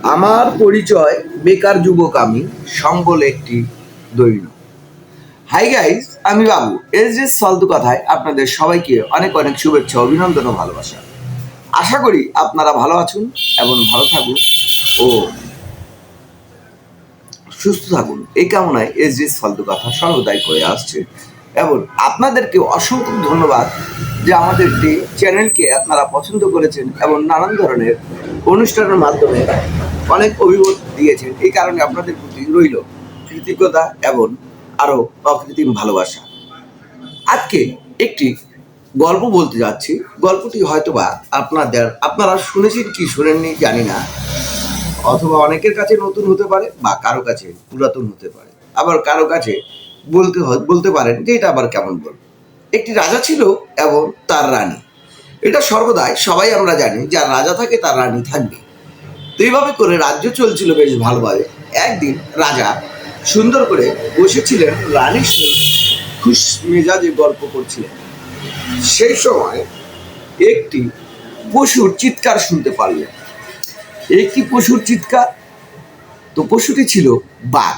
আমার পরিচয় বেকার যুবক আমি, সম্বল একটি দৈন্য। হাই গাইস আমি বাবু। এস এস ফালতু কথায় আপনাদের সবাইকে অনেক অনেক শুভেচ্ছা, অভিনন্দন ও ভালোবাসা। আশা করি আপনারা ভালো আছেন এবং ভালো থাকুন ও সুস্থ থাকুন। এই কামনায় এস এস ফালতু কথা সর্বদাই করে আসছে। এবং আপনাদেরকে অসংখ্য ধন্যবাদ যে আমাদের চ্যানেলকে আপনারা পছন্দ করেছেন এবং নানান ধরনের অনুষ্ঠানের মাধ্যমে অনেক অভিমত দিয়েছেন। এই কারণে আপনাদের প্রতি রইল কৃতজ্ঞতা এবং আরও অকৃত্রিম ভালোবাসা। আজকে একটি গল্প বলতে যাচ্ছি। গল্পটি হয়তোবা আপনাদের, আপনারা শুনেছেন কি শুনেননি জানি না। অথবা অনেকের কাছে নতুন হতে পারে বা কারও কাছে পুরাতন হতে পারে। আবার কারও কাছে বলতে বলতে পারেন যে এটা আবার কেমন বল। একটি রাজা ছিল এবং তার রানী। এটা সর্বদাই সবাই আমরা জানি, যার রাজা থাকে তার রানী থাকবে তো এইভাবে করে রাজ্য চলছিল বেশ ভালোভাবে একদিন রাজা সুন্দর করে বসেছিলেন রানীর সহিত খুশ মেজাজে গল্প করছিলেন। সেই সময় একটি পশুর চিৎকার শুনতে পারলেন। একটি পশুর চিৎকার? তো পশুটি ছিল বাঘ।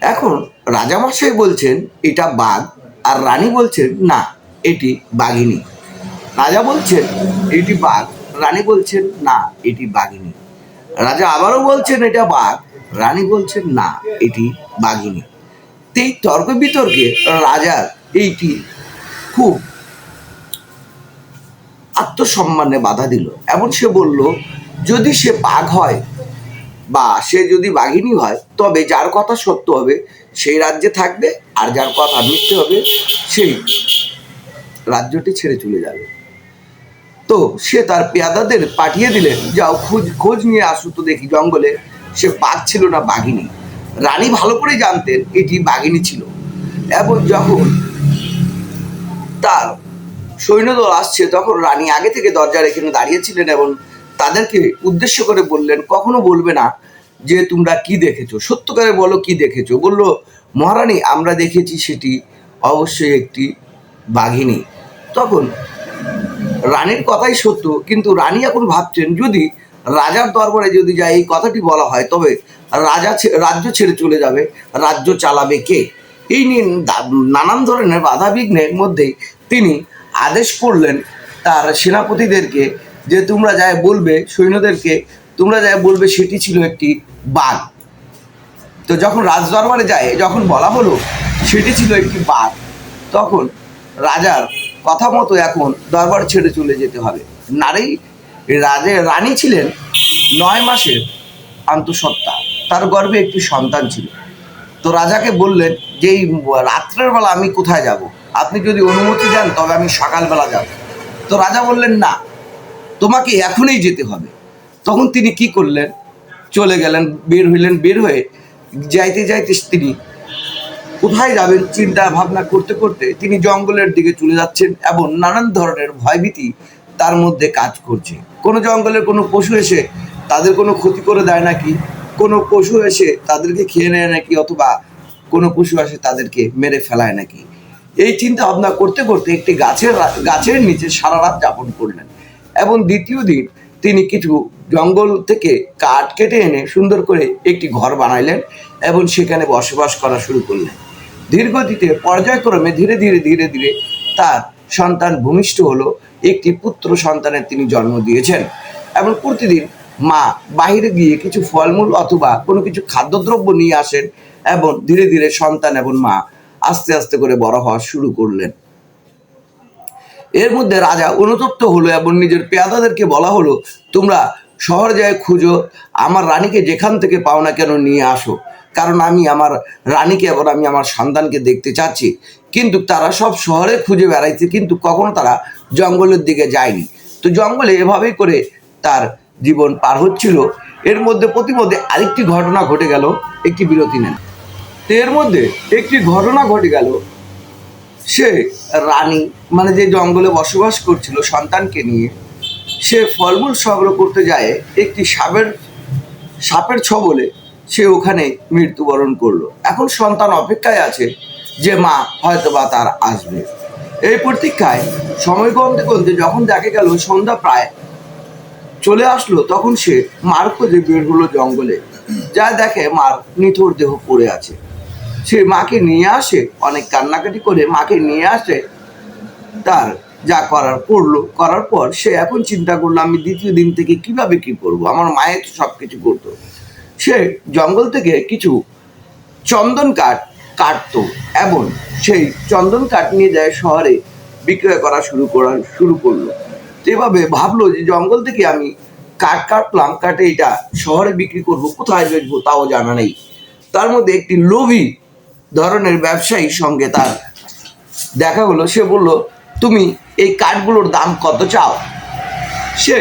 এখন রাজামশাই বলছেন, এটা বাঘ। আর রানী বলছেন, না, এটি বাঘিনী। রাজা বলছেন, এটি বাঘ। রানী বলছেন, না, এটি বাঘিনী। রাজা আবারও বলছেন, এটা বাঘ। রানী বলছেন, না, এটি বাঘিনী। এই তর্ক বিতর্কে রাজার এইটি খুব আত্মসম্মানে বাধা দিল। এমন সে বলল, যদি সে বাঘ হয় বা সে যদি বাঘিনী হয়, তবে যার কথা সত্য হবে, সেই রাজ্যে থাকবে, আর যার কথা মিথ্যে হবে, সেই রাজ্যটি ছেড়ে চলে যাবে। তো সে তার পেয়াদাদের পাঠিয়ে দিলেন যাও, খোঁজ খোঁজ নিয়ে আসু তো দেখি জঙ্গলে। সে বাঘ ছিল না বাঘিনী। রানী ভালো করে জানতেন এটি বাঘিনী ছিল। এবং যখন তার সৈন্যদল আসছে, তখন রানী আগে থেকে দরজার এখানে দাঁড়িয়েছিলেন এবং তাদেরকে উদ্দেশ্য করে বললেন, কখনো বলবে না যে তোমরা কি দেখেছ? সত্যকারে বলো কি দেখেছ? বলল, মহারানী, আমরা দেখেছি সেটি অবশ্যই একটি বাঘিনী। তখন রানীর কথাই সত্য, কিন্তু রানী এখন ভাবছেন, যদি রাজার দরবারে যদি যায়, এই কথাটি বলা হয়, তবে রাজা রাজ্য ছেড়ে চলে যাবে। রাজ্য চালাবে কে? এই নিয়ে নানান ধরনের বাধা বিঘ্নের মধ্যেই তিনি আদেশ করলেন তার সেনাপতিদেরকে যে তোমরা যায় বলবে সৈন্যদেরকে, তোমরা যায় বলবে সেটি ছিল একটি বাঘ তো যখন রাজদরবারে যায়, যখন বলা হলো, সেটি ছিল একটি বাঘ তখন রাজার কথা মতো এখন দরবার ছেড়ে চলে যেতে হবে। নারী রাজে, রানী ছিলেন নয় মাসের আন্তঃসত্ত্বা তার গর্ভে একটি সন্তান ছিল। তো রাজাকে বললেন যে, এই রাত্রের বেলা আমি কোথায় যাব? আপনি যদি অনুমতি দেন, তবে আমি সকালবেলা যাব। তো রাজা বললেন, না, তোমাকে এখনই যেতে হবে। তখন তিনি কি করলেন? চলে গেলেন, বের হইলেন, বের হয়ে যাইতে যাইতে তিনি কোথায় যাবেন চিন্তা ভাবনা করতে করতে তিনি জঙ্গলের দিকে চলে যাচ্ছেন এবং নানান ধরনের ভয়ভীতি তার মধ্যে কাজ করছে। কোনো জঙ্গলের কোনো পশু এসে তাদের কোনো ক্ষতি করে দেয় নাকি? কোনো পশু এসে তাদেরকে খেয়ে নেয় নাকি? অথবা কোনো পশু এসে তাদেরকে মেরে ফেলায় নাকি? এই চিন্তা ভাবনা করতে করতে একটি গাছের গাছের নিচে সারা রাত যাপন করলেন এবং দ্বিতীয় দিন তিনি কিছু জঙ্গল থেকে কাঠ কেটে এনে সুন্দর করে একটি ঘর বানাইলেন এবং সেখানে বসবাস করা শুরু করলেন। ধীরগতিতে, পর্যায়ক্রমে ধীরে ধীরে ধীরে ধীরে তার সন্তান ভূমিষ্ঠ হলো, একটি পুত্র সন্তানের তিনি জন্ম দিয়েছেন। এবং প্রতিদিন মা বাইরে গিয়ে কিছু ফলমূল অথবা কোনো কিছু খাদ্যদ্রব্য নিয়ে আসেন এবং ধীরে ধীরে সন্তান এবং মা আস্তে আস্তে করে বড় হওয়া শুরু করলেন। এর মধ্যে রাজা অনুতপ্ত হলো এবং নিজের পেয়াদাদেরকে বলা হলো, তোমরা শহর যায় খুঁজো, আমার রানীকে যেখান থেকে পাও না কেন নিয়ে আসো। কারণ আমি আমার রানীকে এবং আমি আমার সন্তানকে দেখতে চাচ্ছি। কিন্তু তারা সব শহরে খুঁজে বেড়াইছে, কিন্তু কখনো তারা জঙ্গলের দিকে যায়নি। তো জঙ্গলে এভাবেই করে তার জীবন পার হচ্ছিল। এর মধ্যে প্রতিমধ্যে আরেকটি ঘটনা ঘটে গেল, একটি বিরতি নেন। তো এর মধ্যে একটি ঘটনা ঘটে গেল, সে রানী মানে যে জঙ্গলে বসবাস করছিল সন্তানকে নিয়ে, সে ফলমূল সংগ্রহ করতে যায় একটি সাপের সাপের ছবলে। সে ওখানে মৃত্যুবরণ করল। এখন সন্তান অপেক্ষায় আছে যে মা হয়তো বা তার আসবে। এই প্রতীক্ষায় সময় কমতে কমতে যখন দেখা গেল সন্ধ্যা প্রায় চলে আসলো, তখন সে মার খোঁজে বের হলো জঙ্গলে। যা দেখে মার নিথর দেহ পড়ে আছে। সে মাকে নিয়ে আসে, অনেক কান্নাকাটি করে মাকে নিয়ে আসে। তার যা করার করল, করার পর সে এখন চিন্তা করল, আমি দ্বিতীয় দিন থেকে কীভাবে কি করব? আমার মায়ের সব কিছু করতো। সে জঙ্গল থেকে কিছু চন্দন কাঠ কাটতো এবং সেই চন্দন কাঠ নিয়ে যায় শহরে বিক্রয় করা শুরু করা শুরু করল। এভাবে ভাবলো যে জঙ্গল থেকে আমি কাঠ কাটলাম, কাটে এটা শহরে বিক্রি করব, কোথায় বেচবো তাও জানা নেই। তার মধ্যে একটি লোভী ধরনের ব্যবসায়ীর সঙ্গে তার দেখা হলো। সে বলল, তুমি এই কাঠগুলোর দাম কত চাও? সে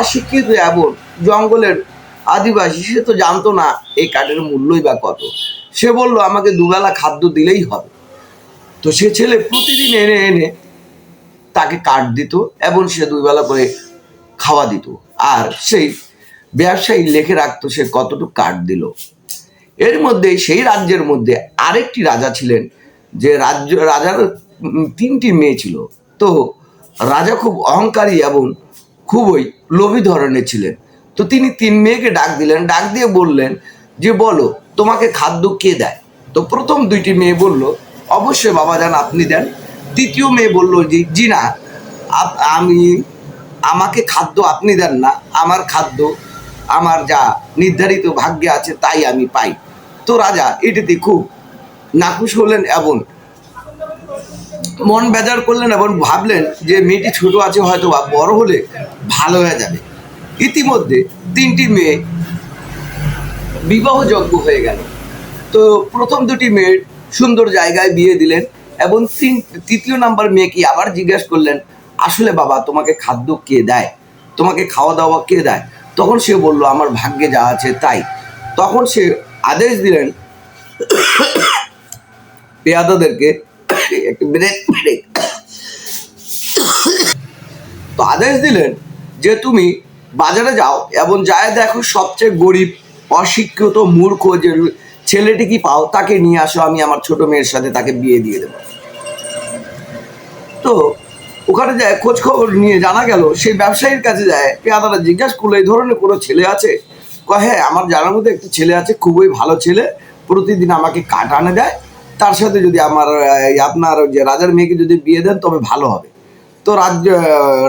অশিক্ষিত এবং জঙ্গলের আদিবাসী, সে তো জানতো না এই কাঠের মূল্যই বা কত। সে বলল, আমাকে দুবেলা খাদ্য দিলেই হবে। তো সে ছেলে প্রতিদিন এনে এনে তাকে কাঠ দিত এবং সে দুবেলা করে খাওয়া দিত। আর সেই ব্যবসায়ী লিখে রাখতো সে কতটুকু কাঠ দিল। এর মধ্যে, সেই রাজ্যের মধ্যে আরেকটি রাজা ছিলেন, যে রাজ্য, রাজার তিনটি মেয়ে ছিল। তো রাজা খুব অহংকারী এবং খুবই লোভী ধরনের ছিলেন। তো তিনি তিন মেয়েকে ডাক দিলেন, ডাক দিয়ে বললেন যে, বলো, তোমাকে খাদ্য কে দেয়? তো প্রথম দুইটি মেয়ে বলল, অবশ্যই বাবা যান, আপনি দেন। তৃতীয় মেয়ে বলল যে, জি না আমি, আমাকে খাদ্য আপনি দেন না, আমার খাদ্য, আমার যা নির্ধারিত ভাগ্যে আছে তাই আমি পাই। তো রাজা, এটিতে খুব নাকুশ হলেন এবং মন বেজার করলেন এবং ভাবলেন যে, মেয়েটি ছোট আছে হয়তো বা বড় হলে ভালো হয়ে যাবে। ইতিমধ্যে তিনটি মেয়ে বিবাহযোগ্য হয়ে গেল। তো প্রথম দুটি মেয়ের সুন্দর জায়গায় বিয়ে দিলেন এবং তিন, তৃতীয় নাম্বার মেয়েকে আবার জিজ্ঞেস করলেন, আসলে বাবা, তোমাকে খাদ্য কে দেয়? তোমাকে খাওয়া দাওয়া কে দেয়? তখন সে বলল, আমার ভাগ্যে যা আছে তাই। তখন সে আদেশ দিলেন পেয়াদাদেরকে একটু ব্রেক ব্রেক তো আদেশ দিলেন যে, তুমি বাজারে যাও এবং যায় দেখো সবচেয়ে গরিব, অশিক্ষিত, মূর্খ যে ছেলেটি কি পাও, তাকে নিয়ে আসো, আমি আমার ছোট মেয়ের সাথে তাকে বিয়ে দিয়ে দেবো। তো ওখানে যায় খোঁজ খবর নিয়ে জানা গেল, সেই ব্যবসায়ীর কাছে যায়, পেয়াদারা জিজ্ঞাসা করল, এই ধরনের কোনো ছেলে আছে? কয় হ্যাঁ আমার জানার মধ্যে একটি ছেলে আছে, খুবই ভালো ছেলে, প্রতিদিন আমাকে কাঠ আনে দেয়, তার সাথে যদি আমার আপনার যে রাজার মেয়েকে যদি বিয়ে দেন, তবে ভালো হবে। তো রাজ্য,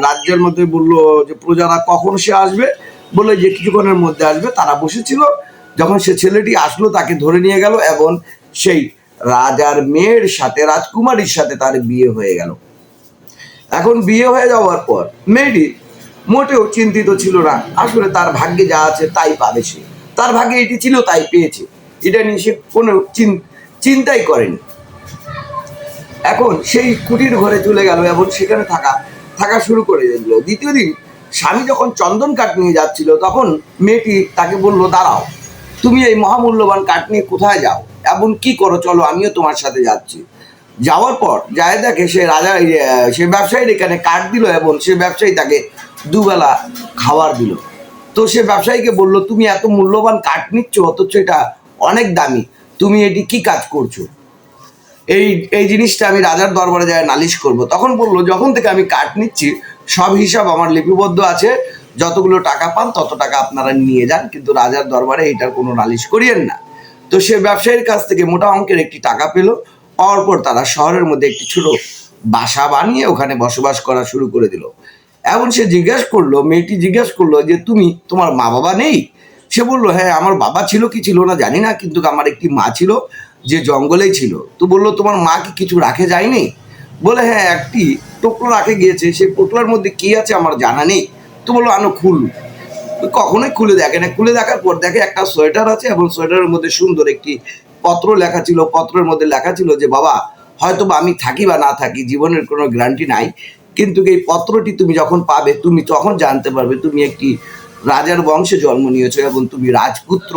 রাজ্যের মধ্যে বলল যে প্রজারা কখন সে আসবে? বলে যে কিছুক্ষণের মধ্যে আসবে। তারা বসেছিল। যখন সে ছেলেটি আসলো, তাকে ধরে নিয়ে গেল এবং সেই রাজার মেয়ের সাথে, রাজকুমারীর সাথে তার বিয়ে হয়ে গেল। এখন বিয়ে হয়ে যাওয়ার পর মেয়েটি মোটেও চিন্তিত ছিল না। আসলে তার ভাগ্যে যা আছে তাই পাবে সে। তার ভাগ্যে এটি ছিল, তাই পেয়েছে। এটা নিয়ে সে কোনো চিন- চিন্তাই করেনি। এখন সেই কুটির ঘরে চলে গেল এবং সেখানে থাকা থাকা শুরু করে দিল। দ্বিতীয় দিন স্বামী যখন চন্দন কাঠ নিয়ে যাচ্ছিল, তখন মেয়েটি তাকে বলল, দাঁড়াও, তুমি এই মহামূল্যবান কাঠ নিয়ে কোথায় যাও? এমন কি করো? চলো, আমিও তোমার সাথে যাচ্ছি। যাওয়ার পর যায় দেখে সে রাজা সে ব্যবসায়ীর এখানে কাঠ দিল এবং সে ব্যবসায়ী তাকে দুবেলা খাবার দিল। তো সে ব্যবসায়ীকে বলল, তুমি এত মূল্যবান কাঠ নিচ্ছ, অথচ এটা অনেক দামি। তুমি এটি কি কাজ করছ? এই এই জিনিসটা আমি রাজার দরবারে যায় নালিশ করব। তখন বলল, যখন থেকে আমি কাঠ নিচ্ছি, সব হিসাব আমার লিপিবদ্ধ আছে। যতগুলো টাকা পান, তত টাকা আপনারা নিয়ে যান। কিন্তু রাজার দরবারে এটার কোনো নালিশ করিয়েন না। তো সে ব্যবসায়ীর কাছ থেকে মোটা অঙ্কের একটি টাকা পেল। পাওয়ার পর তারা শহরের মধ্যে একটি ছোট বাসা বানিয়ে ওখানে বসবাস করা শুরু করে দিল। এখন সে জিজ্ঞেস করল, মেয়েটি জিজ্ঞেস করল যে, তুমি, তোমার মা বাবা নেই? সে বলল হ্যাঁ আমার বাবা ছিল কি ছিল না জানি না, কিন্তু আমার একটি মা ছিল। যে জঙ্গলেই ছিল, তো বলল, তোমার মা কি কিছু রাখে যায়নি? বলে হ্যাঁ একটি টোকলো রাখে গিয়েছে সেই টোকলার মধ্যে কি আছে আমার জানা নেই। তো বলল, আনো খুল। কখনোই খুলে দেখে না। খুলে দেখার পর দেখে একটা সোয়েটার আছে এবং সোয়েটারের মধ্যে সুন্দর একটি পত্র লেখা ছিল। পত্রের মধ্যে লেখা ছিল যে, বাবা হয়তো বা আমি থাকি বা না থাকি, জীবনের কোনো গ্যারান্টি নাই, কিন্তু এই পত্রটি তুমি যখন পাবে, তুমি তখন জানতে পারবে, তুমি একটি রাজার বংশে জন্ম নিয়েছো এবং তুমি রাজপুত্র।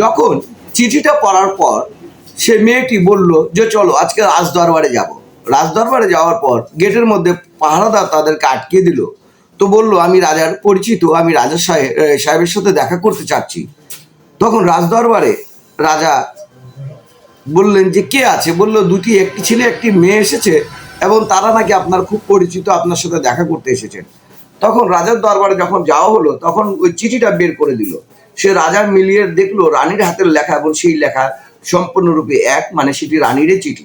যখন চিঠিটা পড়ার পর সে মেয়েটি বলল যে, চলো, আজকে রাজদরবারে যাব। রাজদরবারে যাওয়ার পর গেটের মধ্যে পাহারাদার তাদেরকে আটকে দিল। তো বলল, আমি রাজার পরিচিত, আমি রাজা সাহেব সাহেবের সাথে দেখা করতে চাচ্ছি। তখন রাজদরবারে রাজা বললেন যে, কে আছে? বলল, দুটি, একটি ছেলে, একটি মেয়ে এসেছে এবং তারা নাকি আপনার খুব পরিচিত, আপনার সাথে দেখা করতে এসেছেন। তখন রাজার দরবারে যখন যাওয়া হলো, তখন ওই চিঠিটা বের করে দিল। সে রাজা মিলিয়ে দেখল রানীর হাতের লেখা এবং সেই লেখা সম্পূর্ণরূপে এক মানে সেটি রানীরই চিঠি।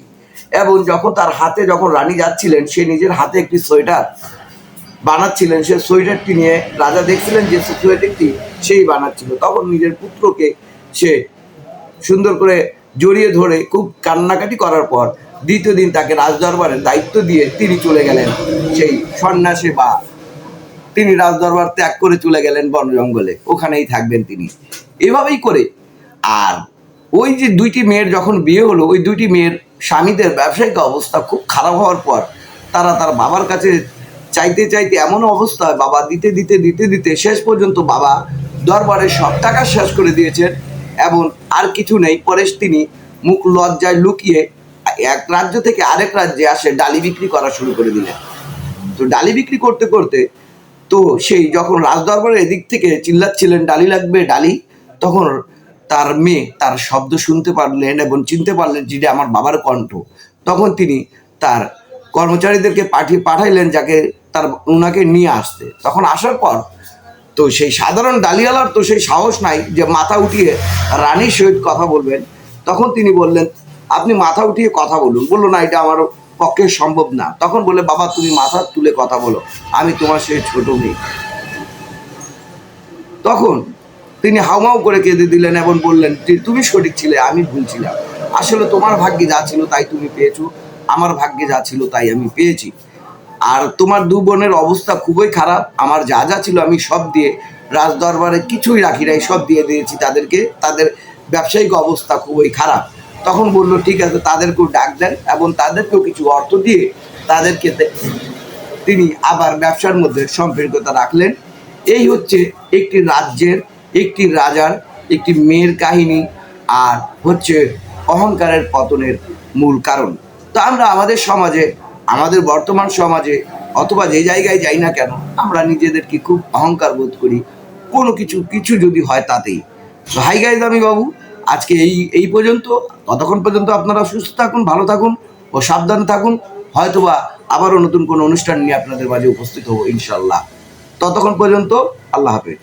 এবং যখন তার হাতে যখন রানী যাচ্ছিলেন, সে নিজের হাতে একটি সোয়েটার বানাচ্ছিলেন। সে সোয়েটারটি নিয়ে রাজা দেখছিলেন যে সোয়েটারটি সেই বানাচ্ছিল। তখন নিজের পুত্রকে সে সুন্দর করে জড়িয়ে ধরে খুব কান্নাকাটি করার পর দ্বিতীয় দিন তাকে রাজদরবারের দায়িত্ব দিয়ে তিনি চলে গেলেন সেই সন্ন্যাসে বা তিনি রাজদরবার ত্যাগ করে চলে গেলেন বন জঙ্গলে। ওখানেই থাকবেন তিনি। এভাবেই করে। আর ওই যে দুইটি মেয়ের যখন বিয়ে হলো, ওই দুইটি মেয়ের স্বামীদের ব্যবসায়িক অবস্থা খুব খারাপ হওয়ার পর তারা তার বাবার কাছে চাইতে চাইতে এমন অবস্থা বাবা দিতে দিতে দিতে দিতে শেষ পর্যন্ত বাবা দরবারে সব টাকা শেষ করে দিয়েছেন এবং আর কিছু নেই। পরে তিনি মুখ লজ্জায় লুকিয়ে এক রাজ্য থেকে আরেক রাজ্যে আসে, ডালি বিক্রি করা শুরু করে দিলেন। তো ডালি বিক্রি করতে করতে তো সেই যখন রাজদরবারের এদিক থেকে চিল্লাচ্ছিলেন, ডালি লাগবে, ডালি, তখন তার মেয়ে তার শব্দ শুনতে পারলেন এবং চিনতে পারলেন যেটা আমার বাবার কণ্ঠ। তখন তিনি তার কর্মচারীদেরকে পাঠিয়ে পাঠাইলেন যাকে তার ওনাকে নিয়ে আসতে। তখন আসার পর তো সেই সাধারণ ডালিয়ালার তো সেই সাহস নাই যে মাথা উঠিয়ে রানীর সহিত কথা বলবেন। তখন তিনি বললেন, আপনি মাথা উঠিয়ে কথা বলুন। বলল, না, এটা আমার পক্ষে সম্ভব না। তখন বলে, বাবা, তুমি মাথা তুলে কথা বলো। আমি তোমার সেই ছোট মেয়ে। তখন তিনি হাউমাউ করে কেঁদে দিলেন এবং বললেন তুমি সঠিক ছিলে, আমি ভুল ছিলাম। আসলে তোমার ভাগ্যে যা ছিল তাই তুমি পেয়েছ। আমার ভাগ্যে যা ছিল তাই আমি পেয়েছি। আর তোমার দু বোনের অবস্থা খুবই খারাপ। আমার যা যা ছিল আমি সব দিয়ে, রাজদরবারে কিছুই রাখি নাই, সব দিয়ে দিয়েছি তাদেরকে। তাদের ব্যবসায়িক অবস্থা খুবই খারাপ। তখন বলল, ঠিক আছে, তাদেরকেও ডাক দেন এবং তাদেরকেও কিছু অর্থ দিয়ে তাদেরকে তিনি আবার ব্যবসার মধ্যে সম্পৃক্ততা রাখলেন। এই হচ্ছে একটি রাজ্যের, একটি রাজার, একটি মেয়ের কাহিনী আর হচ্ছে অহংকারের পতনের মূল কারণ। তো আমরা আমাদের সমাজে, আমাদের বর্তমান সমাজে অথবা যে জায়গায় যাই না কেন, আমরা নিজেদেরকে খুব অহংকার বোধ করি। কোনো কিছু কিছু যদি হয় তাতেই। হাই গাইজ আমি বাবু। আজকে এই এই পর্যন্ত, ততক্ষণ পর্যন্ত আপনারা সুস্থ থাকুন, ভালো থাকুন ও সাবধানে থাকুন। হয়তোবা আবারও নতুন কোনো অনুষ্ঠান নিয়ে আপনাদের মাঝে উপস্থিত হব ইনশাল্লাহ ততক্ষণ পর্যন্ত আল্লাহ হাফেজ।